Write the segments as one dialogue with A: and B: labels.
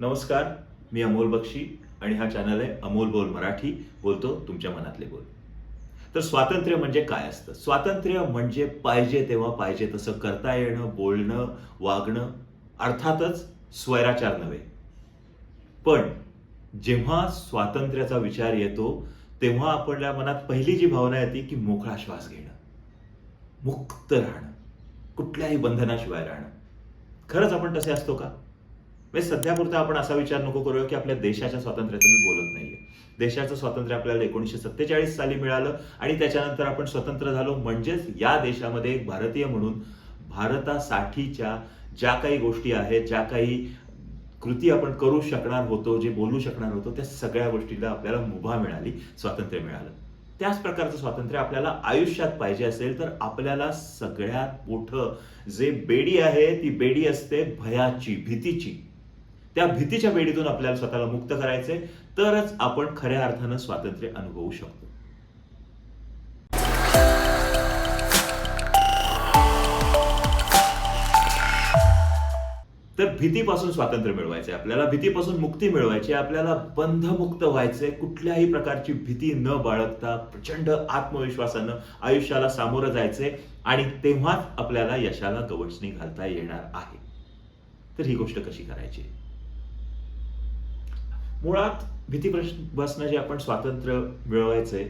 A: नमस्कार मी अमोल बक्षी आणि हा चॅनल आहे अमोल बोल मराठी. बोलतो तुमच्या मनातले बोल. तर स्वातंत्र्य म्हणजे काय असतं? स्वातंत्र्य म्हणजे पाहिजे तेव्हा पाहिजे तसं करता येणं बोलणं वागणं अर्थातच स्वैराचार नव्हे. पण जेव्हा स्वातंत्र्याचा विचार येतो तेव्हा आपल्या मनात पहिली जी भावना येते की मोकळा श्वास घेणं मुक्त राहणं कुठल्याही बंधनाशिवाय राहणं. खरंच आपण तसे असतो का? म्हणजे सध्यापुरता आपण असा विचार नको करूया की आपल्या देशाच्या स्वातंत्र्याचं मी बोलत नाहीये. देशाचं स्वातंत्र्य आपल्याला एकोणीसशे सत्तेचाळीस साली मिळालं आणि त्याच्यानंतर आपण स्वतंत्र झालो. म्हणजेच या देशामध्ये एक भारतीय म्हणून भारतासाठीच्या ज्या काही गोष्टी आहेत ज्या काही कृती आपण करू शकणार होतो जे बोलू शकणार होतो त्या सगळ्या गोष्टीला आपल्याला मुभा मिळाली स्वातंत्र्य मिळालं. त्याच प्रकारचं स्वातंत्र्य आपल्याला आयुष्यात पाहिजे असेल तर आपल्याला सगळ्यात मोठं जे बेडी आहे ती बेडी असते भयाची भीतीची. त्या भीतीच्या वेडीतून आपल्याला स्वतःला मुक्त करायचे तरच आपण खऱ्या अर्थानं स्वातंत्र्य अनुभवू शकतो. तर भीतीपासून स्वातंत्र्य मिळवायचे आपल्याला भीतीपासून मुक्ती मिळवायची आपल्याला बंधमुक्त व्हायचंय. कुठल्याही प्रकारची भीती न बाळगता प्रचंड आत्मविश्वासानं आयुष्याला सामोरं जायचंय आणि तेव्हाच आपल्याला यशाला गवसणी घालता येणार आहे. तर ही गोष्ट कशी करायची? मुळात भीती बसणं जे आपण स्वातंत्र्य मिळवायचंय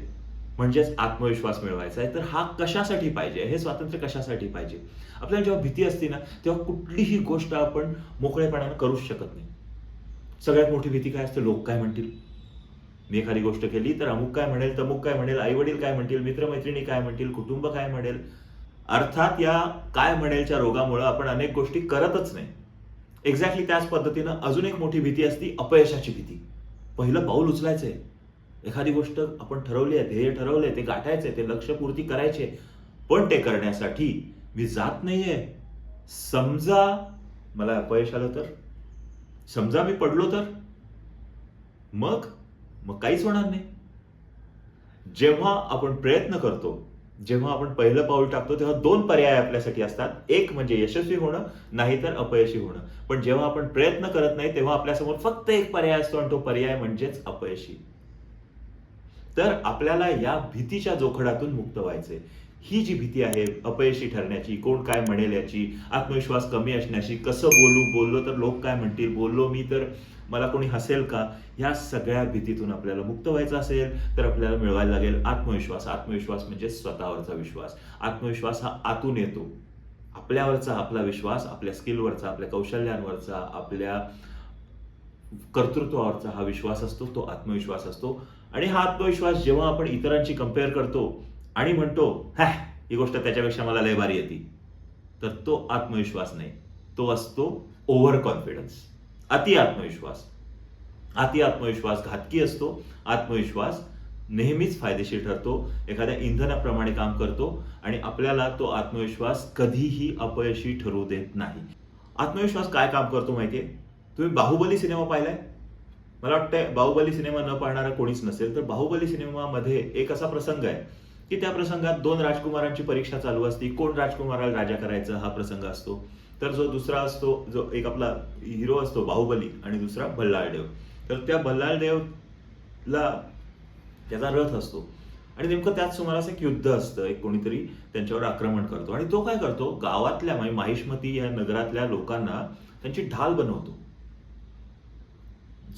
A: म्हणजेच आत्मविश्वास मिळवायचा आहे. तर हा कशासाठी पाहिजे? हे स्वातंत्र्य कशासाठी पाहिजे? आपल्याला जेव्हा भीती असते ना तेव्हा कुठलीही गोष्ट आपण मोकळेपणानं करूच शकत नाही. सगळ्यात मोठी भीती काय असते? लोक काय म्हणतील? मी एखादी गोष्ट केली तर अमुक काय म्हणेल तमुक काय म्हणेल आई वडील काय म्हणतील मित्रमैत्रिणी काय म्हणतील कुटुंब काय म्हणेल? अर्थात या काय म्हणेलच्या रोगामुळे आपण अनेक गोष्टी करतच नाही. एक्झॅक्टली त्याच पद्धतीनं अजून एक मोठी भीती असती अपयशाची भीती. पहिलं पाऊल उचलायचंय. एखादी गोष्ट आपण ठरवली आहे ध्येय ठरवलंय ते गाठायचे ते लक्षपूर्ती करायचे पण ते करण्यासाठी मी जात नाहीये. समजा मला अपयश आलं तर? समजा मी पडलो तर? मग? मग काहीच होणार नाही. जेव्हा आपण प्रयत्न करतो जेव्हा आपण पहिलं पाऊल टाकतो तेव्हा दोन पर्याय आपल्यासाठी असतात. एक म्हणजे यशस्वी होणं नाहीतर अपयशी होणं. पण जेव्हा आपण प्रयत्न करत नाही तेव्हा आपल्यासमोर फक्त एक पर्याय असतो आणि तो पर्याय म्हणजेच अपयशी. तर आपल्याला या भीतीच्या जोखडातून मुक्त व्हायचंय. ही जी भीती आहे अपयशी ठरण्याची कोण काय म्हणेल याची आत्मविश्वास कमी असण्याची कसं बोलू बोललो तर लोक काय म्हणतील बोललो मी तर मला कोणी हसेल का? या सगळ्या भीतीतून आपल्याला मुक्त व्हायचं असेल तर आपल्याला मिळवायला लागेल आत्मविश्वास. आत्मविश्वास म्हणजे स्वतःवरचा विश्वास. आत्मविश्वास हा आतून येतो. आपल्यावरचा आपला विश्वास आपल्या स्किलवरचा आपल्या कौशल्यांवरचा आपल्या कर्तृत्वावरचा हा विश्वास असतो तो आत्मविश्वास असतो. आणि हा आत्मविश्वास जेव्हा आपण इतरांची कंपेअर करतो आणि म्हणतो हॅ ही गोष्ट त्याच्यापेक्षा मला लय भारी येते. तर तो आत्मविश्वास नाही. तो असतो ओव्हर कॉन्फिडन्स अति आत्मविश्वास. अति आत्मविश्वास घातकी असतो. आत्मविश्वास नेहमीच फायदेशीर ठरतो. एखाद्या इंधनाप्रमाणे काम करतो आणि आपल्याला तो आत्मविश्वास कधीही अपयशी ठरू देत नाही. आत्मविश्वास काय काम करतो माहितीये? तुम्ही बाहुबली सिनेमा पाहिलाय? मला वाटतंय बाहुबली सिनेमा न पाहणारा कोणीच नसेल तर बाहुबली सिनेमामध्ये एक असा प्रसंग आहे की त्या प्रसंगात दोन राजकुमारांची परीक्षा चालू असती. कोण राजकुमाराला राजा करायचा हा प्रसंग असतो. तर जो दुसरा असतो जो एक आपला हिरो असतो बाहुबली आणि दुसरा भल्लाळदेव तर त्या भल्लाळदेवला त्याचा रथ असतो. आणि नेमकं त्याच सुमारास एक युद्ध असतं एक कोणीतरी त्यांच्यावर आक्रमण करतो. आणि तो काय करतो? गावातल्या म्हणजे माहिष्मती या नगरातल्या लोकांना त्यांची ढाल बनवतो.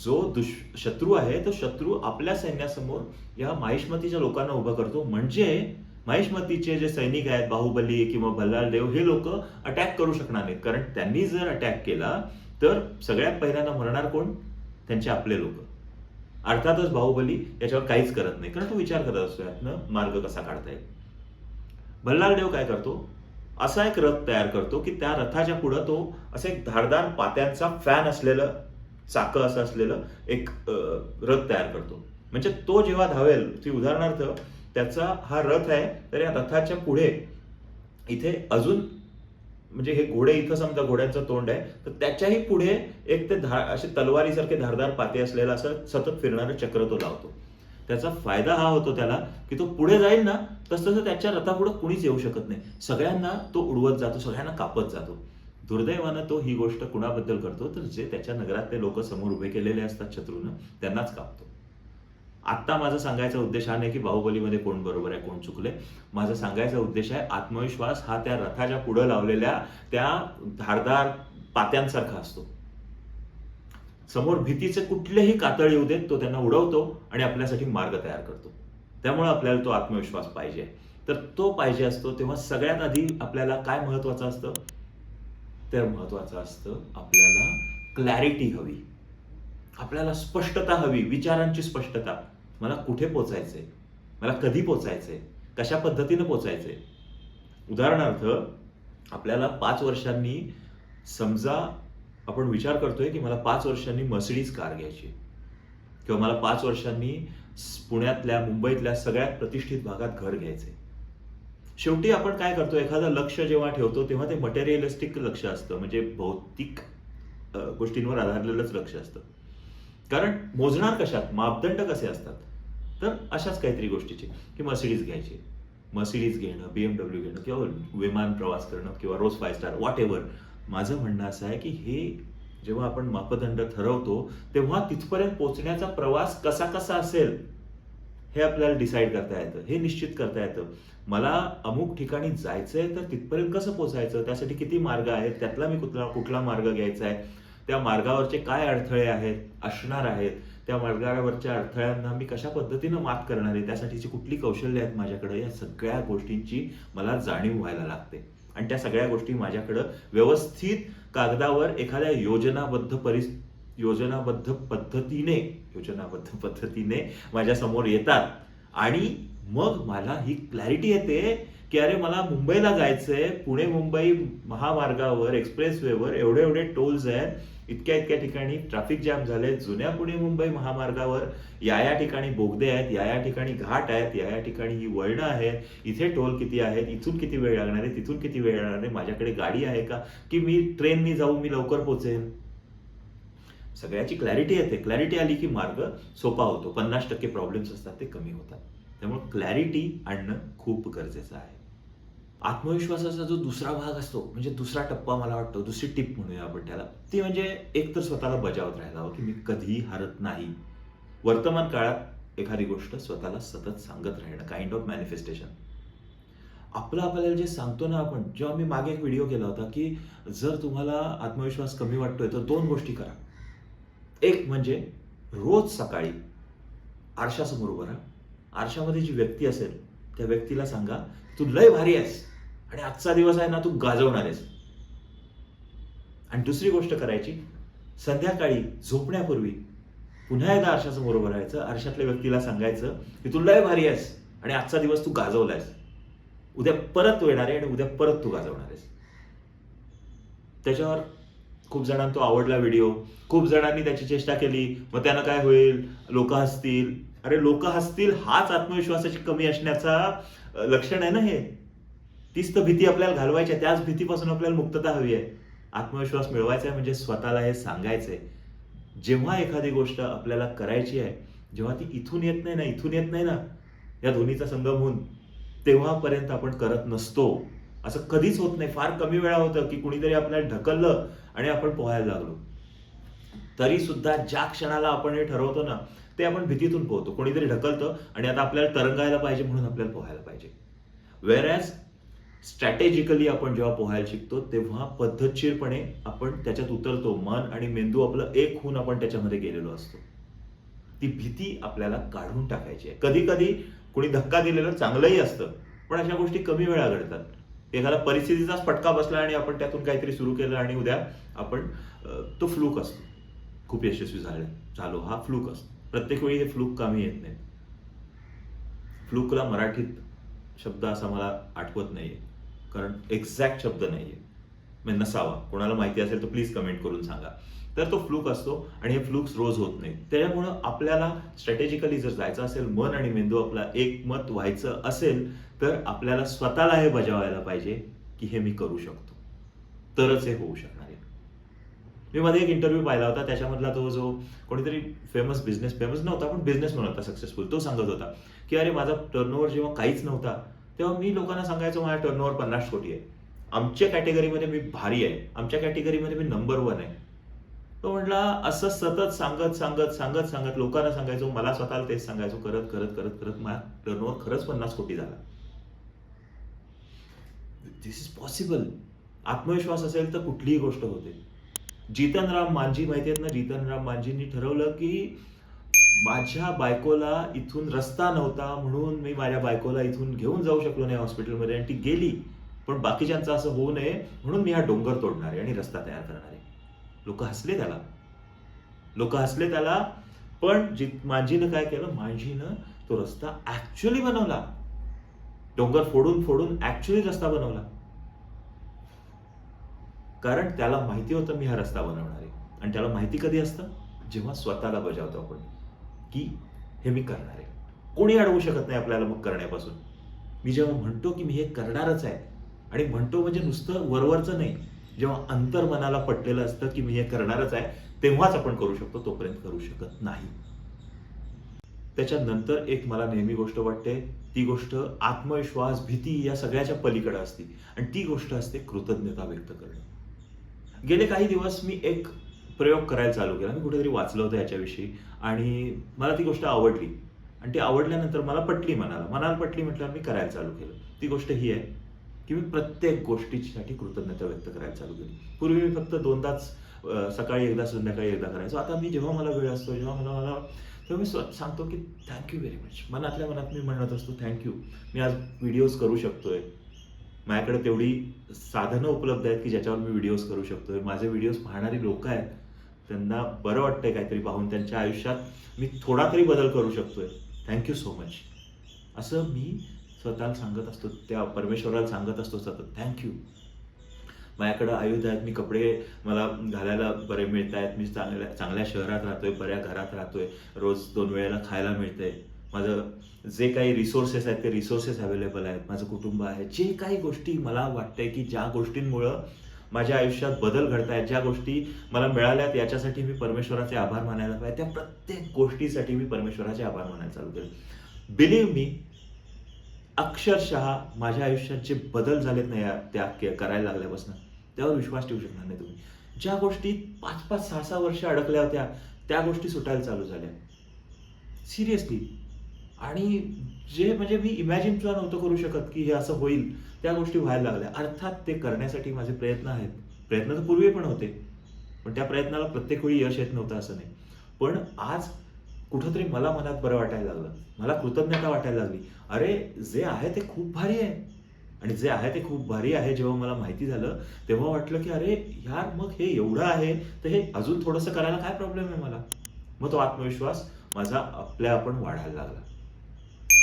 A: जो दुष शत्रू आहे तो शत्रू आपल्या सैन्यासमोर या माहिष्मतीच्या लोकांना उभा करतो. म्हणजे माहिष्मतीचे जे सैनिक आहेत बाहुबली किंवा भल्लालदेव हे लोक अटॅक करू शकणार नाहीत. कारण त्यांनी जर अटॅक केला तर सगळ्यात पहिल्यांदा मरणार कोण? त्यांचे आपले लोक. अर्थातच बाहुबली याच्यावर काहीच करत नाही. कारण तो विचार करत असतो यातनं मार्ग कसा काढता येईल? भल्लालदेव काय करतो? असा एक रथ तयार करतो की त्या रथाच्या पुढं तो असं एक धारदार पात्यांचा फॅन असलेलं चाकं असं असलेलं एक रथ तयार करतो. म्हणजे तो जेव्हा धावेल ती उदाहरणार्थ त्याचा हा रथ आहे. तर या रथाच्या पुढे इथे अजून म्हणजे हे घोडे इथं समजा घोड्यांचं तोंड आहे. तर त्याच्याही पुढे एक ते धा असे तलवारीसारखे धारदार पाते असलेला असं सतत फिरणारं चक्र तो लावतो. त्याचा फायदा हा होतो त्याला की तो पुढे जाईल ना तस तसं त्याच्या रथापुढे कुणीच येऊ शकत नाही. सगळ्यांना तो उडवत जातो सगळ्यांना कापत जातो. दुर्दैवानं तो ही गोष्ट कुणाबद्दल करतो? तर जे त्याच्या नगरातले लोक समोर उभे केलेले असतात शत्रूनं त्यांनाच कापतो. आत्ता माझा सांगायचा उद्देश हा नाही की बाहुबलीमध्ये कोण बरोबर आहे कोण चुकले माझा सांगायचा उद्देश आहे आत्मविश्वास हा त्या रथाच्या पुढं लावलेल्या त्या धारदार पात्यांसारखा असतो. समोर भीतीचे कुठलेही कातळ येऊ देत तो त्यांना उडवतो आणि आपल्यासाठी मार्ग तयार करतो. त्यामुळे आपल्याला तो आत्मविश्वास पाहिजे. तर तो पाहिजे असतो तेव्हा सगळ्यात आधी आपल्याला काय महत्वाचं असतं? तर महत्वाचं असतं आपल्याला क्लॅरिटी हवी. आपल्याला स्पष्टता हवी विचारांची स्पष्टता. मला कुठे पोचायचंय? मला कधी पोचायचंय? कशा पद्धतीनं पोचायचंय? उदाहरणार्थ आपल्याला पाच वर्षांनी समजा आपण विचार करतोय की मला पाच वर्षांनी मर्सिडीज कार घ्यायची किंवा मला पाच वर्षांनी पुण्यातल्या मुंबईतल्या सगळ्यात प्रतिष्ठित भागात घर घ्यायचे शेवटी आपण काय करतो? एखादं लक्ष जेव्हा ठेवतो तेव्हा ते मटेरियलिस्टिक लक्ष असतं. म्हणजे भौतिक गोष्टींवर आधारलेलंच लक्ष असतं. कारण मोजणार कशात? मापदंड कसे असतात? तर अशाच काहीतरी गोष्टीचे की मर्सिडीज घ्यायची. मसिडीज घेणं बी एमडब्ल्यू घेणं किंवा विमान प्रवास करणं किंवा रोज फाय स्टार वॉट एव्हर माझं म्हणणं असं आहे की हे जेव्हा आपण मापदंड ठरवतो तेव्हा तिथपर्यंत पोहोचण्याचा प्रवास कसा कसा असेल हे आपल्याला डिसाईड करता येतं. हे निश्चित करता येतं. मला अमुक ठिकाणी जायचंय तर तिथपर्यंत कसं पोचायचं? त्यासाठी किती मार्ग आहेत? त्यातला मी कुठला कुठला मार्ग घ्यायचा आहे? त्या मार्गावरचे काय अडथळे आहेत? असणार आहेत? त्या मार्गावरच्या अडथळ्यांना मी कशा पद्धतीनं मात करणार आहे? त्यासाठीची कुठली कौशल्य आहेत माझ्याकडे? या सगळ्या गोष्टींची मला जाणीव व्हायला लागते. आणि त्या सगळ्या गोष्टी माझ्याकडं व्यवस्थित कागदावर एखाद्या योजनाबद्ध परिस योजनाबद्ध पद्धतीने योजनाबद्ध पद्धतीने माझ्यासमोर येतात. आणि मग मला ही क्लॅरिटी येते की अरे मला मुंबईला जायचंय पुणे मुंबई महामार्गावर एक्सप्रेसवेवर एवढे एवढे टोल्स आहेत इतक्या इतक्या ठिकाणी ट्रॅफिक जॅम झाले जुन्या पुणे मुंबई महामार्गावर या या ठिकाणी बोगदे आहेत या या ठिकाणी घाट आहेत या या ठिकाणी ही वळणं आहेत इथे टोल किती आहेत इथून किती वेळ लागणार आहे तिथून किती वेळ लागणार आहे माझ्याकडे गाडी आहे का की मी ट्रेननी जाऊन मी लवकर पोचेन? सगळ्याची क्लॅरिटी येते. क्लॅरिटी आली की मार्ग सोपा होतो. पन्नास टक्के प्रॉब्लेम्स असतात ते कमी होतात. त्यामुळे क्लॅरिटी आणणं खूप गरजेचं आहे. आत्मविश्वासाचा जो दुसरा भाग असतो म्हणजे दुसरा टप्पा मला वाटतो दुसरी टिप म्हणूया आपण त्याला ती म्हणजे एक तर स्वतःला बजावत राहायला हवं की मी कधीही हरत नाही. वर्तमान काळात एखादी गोष्ट स्वतःला सतत सांगत राहणं काइंड ऑफ मॅनिफेस्टेशन आपलं आपल्याला जे सांगतो ना आपण जेव्हा मी मागे एक व्हिडिओ केला होता की जर तुम्हाला आत्मविश्वास कमी वाटतोय तर दोन गोष्टी करा. एक म्हणजे रोज सकाळी आरशासमोर उभं राहा. आरशामध्ये जी व्यक्ती असेल त्या व्यक्तीला सांगा तू लय भारी आहेस. आणि आजचा दिवस आहे ना तू गाजवणार आहेस आणि दुसरी गोष्ट करायची संध्याकाळी झोपण्यापूर्वी पुन्हा एकदा आरशासमोर उभं राहायचं आरशातल्या व्यक्तीला सांगायचं की तू लय भारी आहेस आणि आजचा दिवस तू गाजवलायस. उद्या परत तू येणार आहे आणि उद्या परत तू गाजवणार आहेस. त्याच्यावर खूप जणांना तो आवडला व्हिडिओ. खूप जणांनी त्याची चेष्टा केली. मग त्यानं काय होईल? लोक हसतील. अरे लोक हसतील हाच आत्मविश्वासाची कमी असण्याचा लक्षण आहे ना हे? तीच तर भीती आपल्याला घालवायची आहे. त्याच भीतीपासून आपल्याला मुक्तता हवी आहे. आत्मविश्वास मिळवायचा आहे म्हणजे स्वतःला हे सांगायचंय. जेव्हा एखादी गोष्ट आपल्याला करायची आहे जेव्हा ती इथून येत नाही ना इथून येत नाही ना या दोन्हीचा संगम होऊन तेव्हापर्यंत आपण करत नसतो. असं कधीच होत नाही. फार कमी वेळा होतं की कुणीतरी आपल्याला ढकललं आणि आपण पोहायला लागलो. तरी सुद्धा ज्या क्षणाला आपण हे ठरवतो ना ते आपण भीतीतून पोहतो. कोणीतरी ढकलतं आणि आता आपल्याला तरंगायला पाहिजे म्हणून आपल्याला पोहायला पाहिजे. वेर ॲज स्ट्रॅटेजिकली आपण जेव्हा पोहायला शिकतो तेव्हा पद्धतशीरपणे आपण त्याच्यात उतरतो. मन आणि मेंदू आपलं एक होऊन आपण त्याच्यामध्ये गेलेलो असतो. ती भीती आपल्याला काढून टाकायची आहे. कधी कधी कोणी धक्का दिलेलं चांगलंही असतं पण अशा गोष्टी कमी वेळा घडतात. एखादा परिस्थितीचाच फटका बसला आणि आपण त्यातून काहीतरी सुरू केलं आणि उद्या आपण तो फ्लूक असतो. खूप यशस्वी झाले झालो. हा फ्लूक असतो. प्रत्येक वेळी हे फ्लूक कामी येत नाही फ्लूकला मराठीत शब्द असा मला आठवत नाहीये. कारण एक्झॅक्ट शब्द नाहीये. म्हणजे नसावा. कोणाला माहिती असेल तर प्लीज कमेंट करून सांगा. तर तो फ्लूक असतो आणि हे फ्लूक्स रोज होत नाही त्याच्यामुळं आपल्याला स्ट्रॅटेजिकली जर जायचं असेल मन आणि मेंदू आपला एकमत व्हायचं असेल तर आपल्याला स्वतःला हे बजावायला पाहिजे की हे मी करू शकतो. तरच हे होऊ शकणार आहे. मी मध्ये एक इंटरव्ह्यू पाहिला होता. त्याच्यामधला तो जो कोणीतरी फेमस बिझनेस फेमस नव्हता पण बिझनेसमॅन होता सक्सेसफुल तो सांगत होता की अरे माझा टर्नओव्हर जेव्हा काहीच नव्हता तेव्हा मी लोकांना सांगायचो माझ्या टर्नओव्हर पन्नास कोटी आहे. आमच्या कॅटेगरीमध्ये मी भारी आहे. आमच्या कॅटेगरीमध्ये मी नंबर वन आहे. तो म्हटला असं सतत सांगत सांगत सांगत सांगत लोकांना सांगायचो मला स्वतःला तेच सांगायचो करत करत करत करत माझा टर्नओव्हर खरंच पन्नास कोटी झाला. दिस इज पॉसिबल आत्मविश्वास असेल तर कुठलीही गोष्ट होते. जितनराम मांझी माहिती आहेत ना जितनराम मांझींनी ठरवलं की माझ्या बायकोला इथून रस्ता नव्हता म्हणून मी माझ्या बायकोला इथून घेऊन जाऊ शकलो नाही हॉस्पिटलमध्ये आणि ती गेली. पण बाकीच्यांचं असं होऊ नये म्हणून मी हा डोंगर तोडणार आहे आणि रस्ता तयार करणार. आहे लोक हसले त्याला. लोक हसले त्याला पण जित मांझीनं काय केलं मांझीनं तो रस्ता ऍक्च्युअली बनवला. डोंगर फोडून फोडून ऍक्च्युअली रस्ता बनवला. कारण त्याला माहिती होतं मी हा रस्ता बनवणार. आहे आणि त्याला माहिती कधी असतं? जेव्हा स्वतःला बजावतो आपण. की हे मी करणार आहे. कोणी अडवू शकत नाही आपल्याला मग करण्यापासून. मी जेव्हा म्हणतो की मी हे करणारच आहे आणि म्हणतो म्हणजे नुसतं वरवरचं नाही जेव्हा अंतर मनाला पटलेलं असतं की मी हे करणारच आहे तेव्हाच आपण करू शकतो तोपर्यंत करू शकत नाही. त्याच्यानंतर एक मला नेहमी गोष्ट वाटते ती गोष्ट आत्मविश्वास भीती या सगळ्याच्या पलीकडे असते आणि ती गोष्ट असते कृतज्ञता व्यक्त करणे. गेले काही दिवस मी एक प्रयोग करायला चालू केला. मी कुठेतरी वाचलं होतं याच्याविषयी आणि मला ती गोष्ट आवडली. आणि ती आवडल्यानंतर मला पटली मनाला. मनाला पटली म्हटल्यावर मी करायला चालू केलं. ती गोष्ट ही आहे की मी प्रत्येक गोष्टीसाठी कृतज्ञता व्यक्त करायला चालू केली. पूर्वी मी फक्त दोनदाच सकाळी एकदा संध्याकाळी एकदा करायचो. आता मी जेव्हा मला वेळ असतो जेव्हा मला मला तेव्हा मी स्व- सांगतो की थँक्यू व्हेरी मच मनातल्या मनात मी म्हणत असतो थँक्यू मी आज व्हिडिओज करू शकतोय. माझ्याकडे तेवढी साधनं उपलब्ध आहेत की ज्याच्यावर मी व्हिडिओज करू शकतोय. माझे व्हिडिओज पाहणारी लोक आहेत. त्यांना बरं वाटतंय काहीतरी पाहून त्यांच्या आयुष्यात मी थोडा तरी बदल करू शकतोय. थँक्यू सो मच असं मी स्वतःला सांगत असतो त्या परमेश्वराला सांगत असतो सतत. थँक्यू माझ्याकडं आयुध आहेत मी कपडे मला घालायला बरे मिळत आहेत मी चांगल्या चांगल्या शहरात राहतोय बऱ्या घरात राहतोय. रोज दोन वेळेला खायला मिळतंय. माझं जे काही रिसोर्सेस आहेत ते रिसोर्सेस अवेलेबल आहेत. माझं कुटुंब आहे. जे काही गोष्टी मला वाटतंय की ज्या गोष्टींमुळं माझ्या आयुष्यात बदल घडतायत. ज्या गोष्टी मला मिळाल्यात याच्यासाठी मी परमेश्वराचे आभार मानायला पाहिजे. त्या प्रत्येक गोष्टीसाठी मी परमेश्वराचे आभार मानायला चालू केले. बिलीव्ह मी अक्षरशः माझ्या आयुष्यात जे बदल झालेत ना त्या करायला लागल्यापासून त्यावर विश्वास ठेवू शकणार नाही तुम्ही. ज्या गोष्टी पाच पाच सहा सहा वर्ष अडकल्या होत्या त्या गोष्टी सुटायला चालू झाल्या. सिरियसली आणि जे म्हणजे मी इमॅजिन सुद्धा नव्हतं करू शकत की हे असं होईल त्या गोष्टी व्हायला लागल्या. अर्थात ते करण्यासाठी माझे प्रयत्न आहेत. प्रयत्न तर पूर्वी पण होते पण त्या प्रयत्नाला प्रत्येक वेळी यश येत नव्हतं असं नाही. पण आज कुठंतरी मला मनात बरं वाटायला लागलं. मला कृतज्ञता वाटायला लागली. अरे जे आहे ते खूप भारी आहे. आणि जे आहे ते खूप भारी आहे जेव्हा मला माहिती झालं तेव्हा वाटलं की अरे यार मग हे एवढं आहे तर हे अजून थोडंसं करायला काय प्रॉब्लेम आहे मला? मग तो आत्मविश्वास माझा आपल्या आपण वाढायला लागला.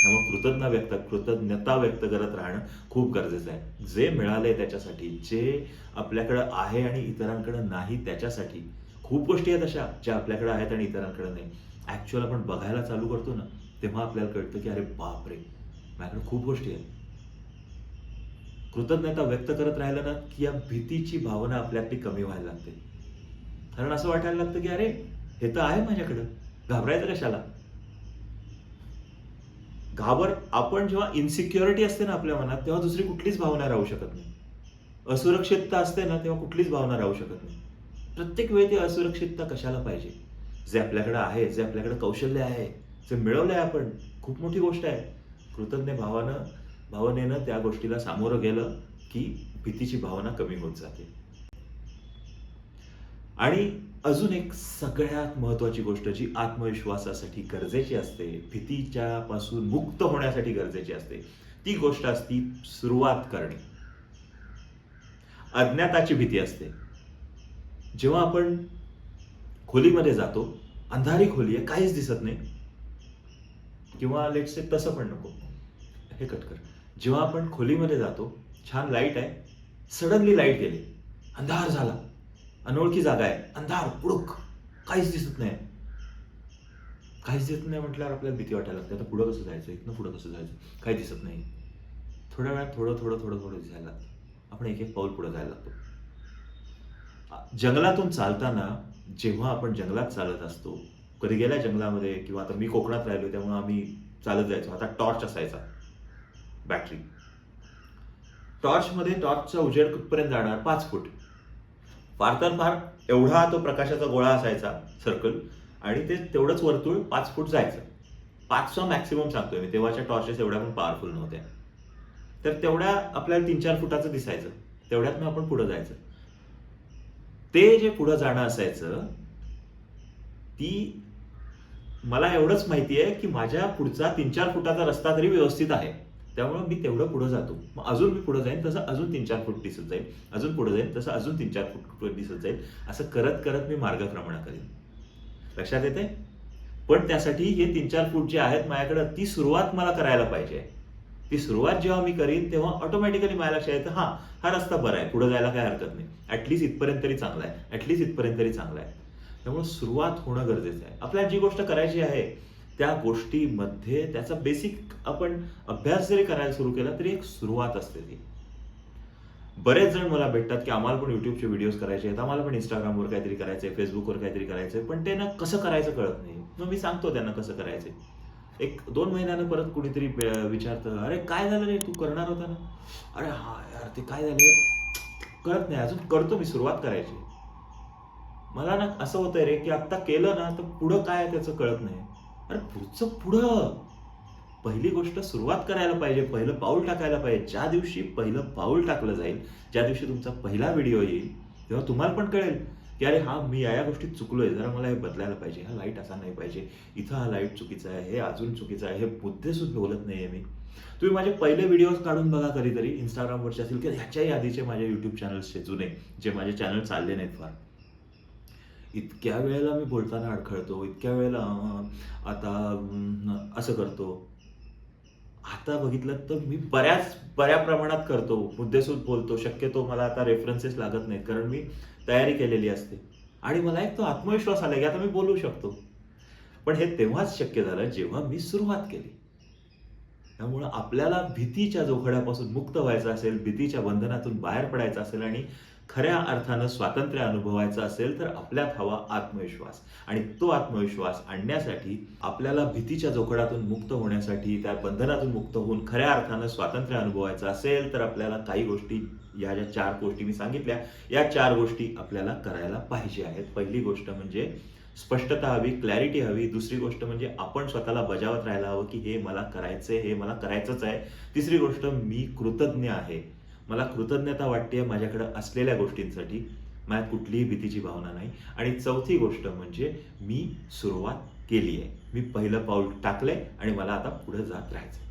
A: त्यामुळे कृतज्ञ व्यक्त कृतज्ञता व्यक्त करत राहणं खूप गरजेचं आहे. जे मिळालंय त्याच्यासाठी जे आपल्याकडं आहे आणि इतरांकडे नाही त्याच्यासाठी. खूप गोष्टी आहेत अशा ज्या आपल्याकडे आहेत आणि इतरांकडे नाही. ऍक्च्युअल आपण बघायला चालू करतो ना तेव्हा आपल्याला कळतं की अरे बाप रे माझ्याकडे खूप गोष्टी आहेत. कृतज्ञता व्यक्त करत राहिलं ना की या भीतीची भावना आपल्यातली कमी व्हायला लागते. कारण असं वाटायला लागतं की अरे हे तर आहे माझ्याकडं. घाबरायचं कशाला? घाबर आपण जेव्हा इन्सिक्युरिटी असते ना आपल्या मनात तेव्हा दुसरी कुठलीच भावना राहू शकत नाही. असुरक्षितता असते ना तेव्हा कुठलीच भावना राहू शकत नाही. प्रत्येक वेळी ती असुरक्षितता कशाला पाहिजे? जे आपल्याकडे आहे जे आपल्याकडे कौशल्य आहे जे मिळवलं आहे आपण खूप मोठी गोष्ट आहे. कृतज्ञ भावानं भावनेनं त्या गोष्टीला सामोरं गेलं की भीतीची भावना कमी होत जाते. आणि अजून एक सगळ्यात महत्वाची गोष्ट जी आत्मविश्वासासाठी गरजेची असते भीतीच्या पासून मुक्त होण्यासाठी गरजेची असते ती गोष्ट असती सुरुवात करणे. अज्ञाताची भीती असते. जेव्हा आपण खोलीमध्ये जातो अंधारी खोली आहे काहीच दिसत नाही. किंवा लेट से तसं पण नको. हे कट कर. जेव्हा आपण खोलीमध्ये जातो छान लाइट आहे सडनली लाइट गेली. अंधार झाला. अनोळखी जागा आहे. अंधार पुडक काहीच दिसत नाही. काहीच दिसत नाही म्हटल्यावर आपल्याला भीती वाटायला लागते. आता पुढं कसं जायचं? इथनं पुढं कसं जायचं? काही दिसत नाही. थोड्या वेळात थोडं थोडं थोडं थोडं दिसायला लागतं. आपण एक एक पाऊल पुढं जायला लागतो. जंगलातून चालताना जेव्हा आपण जंगलात चालत असतो कधी गेल्या जंगलामध्ये किंवा आता मी कोकणात राहिलो त्यामुळे आम्ही चालत जायचो. आता टॉर्च असायचा. बॅटरी. टॉर्चमध्ये टॉर्चचा उजेड कुठपर्यंत जाणार? पाच फूट. फार तर फार एवढा तो प्रकाशाचा गोळा असायचा सर्कल आणि ते तेवढंच वर्तुळ पाच फूट जायचं. पाचचा मॅक्सिमम सांगतोय मी. तेव्हाच्या टॉर्चेस एवढ्या पण पॉवरफुल नव्हत्या. तर तेवढ्या आपल्याला तीन चार फुटाचं दिसायचं. तेवढ्यात मग आपण पुढे जायचं. ते जे पुढे जाणं असायचं ती मला एवढंच माहिती आहे की माझ्या पुढचा तीन चार फुटाचा रस्ता तरी व्यवस्थित आहे. त्यामुळे मी तेवढं पुढं जातो. मग अजून मी पुढं जाईन तसं अजून तीन चार फूट दिसत जाईल अजून पुढं जाईन तसं अजून तीन चार फूट दिसत जाईल असं करत करत मी मार्गक्रमण करेन. लक्षात येते पण त्यासाठी हे तीन चार फूट जे आहेत माझ्याकडं ती सुरुवात मला करायला पाहिजे. ती सुरुवात जेव्हा मी करीन तेव्हा ऑटोमॅटिकली माझ्या लक्षात येतं हा हा रस्ता बरा आहे. पुढे जायला काही हरकत नाही. ऍटलीस्ट इथपर्यंत तरी चांगला आहे. ऍटलीस्ट इथपर्यंत तरी चांगला आहे. त्यामुळे सुरुवात होणं गरजेचं आहे. आपल्याला जी गोष्ट करायची आहे त्या गोष्टीमध्ये त्याचा बेसिक आपण अभ्यास जरी करायला सुरू केला तरी एक सुरुवात असते ती. बरेच जण मला भेटतात की आम्हाला पण युट्यूबचे व्हिडिओज करायचे आहेत आम्हाला पण इंस्टाग्रामवर काहीतरी करायचंय फेसबुकवर काहीतरी करायचंय पण त्यांना कसं करायचं कळत नाही. मग मी सांगतो त्यांना कसं करायचंय. एक दोन महिन्यानं परत कुणीतरी विचारतं अरे काय झालं रे? तू करणार होता ना? अरे हा यार ते काय झालं? कळत नाही. अजून करतो मी सुरुवात करायची. मला ना असं होतंय रे की आता केलं ना तर पुढं काय त्याचं कळत नाही. अरे पुढचं पुढं. पहिली गोष्ट सुरुवात करायला पाहिजे पहिलं पाऊल टाकायला पाहिजे. ज्या दिवशी पहिलं पाऊल टाकलं जाईल ज्या दिवशी तुमचा पहिला व्हिडिओ येईल तेव्हा तुम्हाला पण कळेल की अरे हा मी या या गोष्टीत चुकलोय. जरा मला हे बदलायला पाहिजे. हा लाइट असा नाही पाहिजे. इथं हा लाइट चुकीचा आहे हे अजून चुकीचं आहे हे मुद्दे सुद्धा बोलत नाहीये मी. तुम्ही माझे पहिले व्हिडिओज काढून बघा कधीतरी. इंस्टाग्रामवरचे असतील की ह्याच्याही आधीचे माझे यूट्यूब चॅनल्सचे जुने जे माझे चॅनल चालले नाहीत फार. इतक्या वेळेला मी बोलताना अडखळतो इतक्या वेळेला आता असं करतो. आता बघितलं तर मी बऱ्याच बऱ्या प्रमाणात करतो. मुद्देसूद बोलतो शक्यतो मला आता रेफरन्सेस लागत नाहीत कारण मी तयारी केलेली असते. आणि मला एक तो आत्मविश्वास आला की आता मी बोलू शकतो. पण हे तेव्हाच शक्य झालं जेव्हा मी सुरुवात केली. त्यामुळं आपल्याला भीतीच्या जोखड्यापासून मुक्त व्हायचं असेल भीतीच्या बंधनातून बाहेर पडायचं असेल आणि खऱ्या अर्थानं स्वातंत्र्य अनुभवायचं असेल तर आपल्यात हवा आत्मविश्वास. आणि तो आत्मविश्वास आणण्यासाठी आपल्याला भीतीच्या जोखडातून मुक्त होण्यासाठी त्या बंधनातून मुक्त होऊन खऱ्या अर्थानं स्वातंत्र्य अनुभवायचं असेल तर आपल्याला काही गोष्टी या ज्या चार गोष्टी मी सांगितल्या या चार गोष्टी आपल्याला करायला पाहिजे आहेत. पहिली गोष्ट म्हणजे स्पष्टता हवी क्लॅरिटी हवी. दुसरी गोष्ट म्हणजे आपण स्वतःला बजावत राहायला हवं की हे मला करायचंय हे मला करायचंच आहे. तिसरी गोष्ट मी कृतज्ञ आहे. मला कृतज्ञता वाटते माझ्याकडं असलेल्या गोष्टींसाठी माझ्यात कुठलीही भीतीची भावना नाही. आणि चौथी गोष्ट म्हणजे मी सुरुवात केली आहे मी पहिलं पाऊल टाकलंय आणि मला आता पुढे जात राहायचं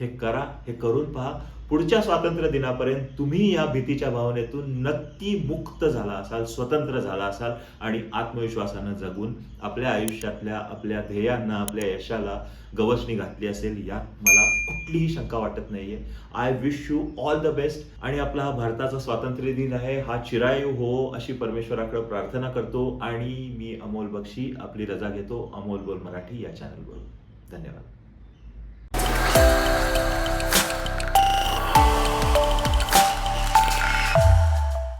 A: हे करा हे करून पहा. पुढच्या स्वातंत्र्य दिनापर्यंत तुम्ही या भीतीच्या भावनेतून नक्की मुक्त झाला असाल स्वतंत्र झाला असाल आणि आत्मविश्वासानं जगून आपल्या आयुष्यातल्या आपल्या ध्येयांना आपल्या यशाला गवसणी घातली असेल यात मला कुठलीही शंका वाटत नाहीये. I wish you all the best आणि आपला हा भारताचा स्वातंत्र्य दिन आहे हा चिरायू हो अशी परमेश्वराकडे प्रार्थना करतो आणि मी अमोल बक्षी आपली रजा घेतो. अमोल बोल मराठी या चॅनलवर धन्यवाद.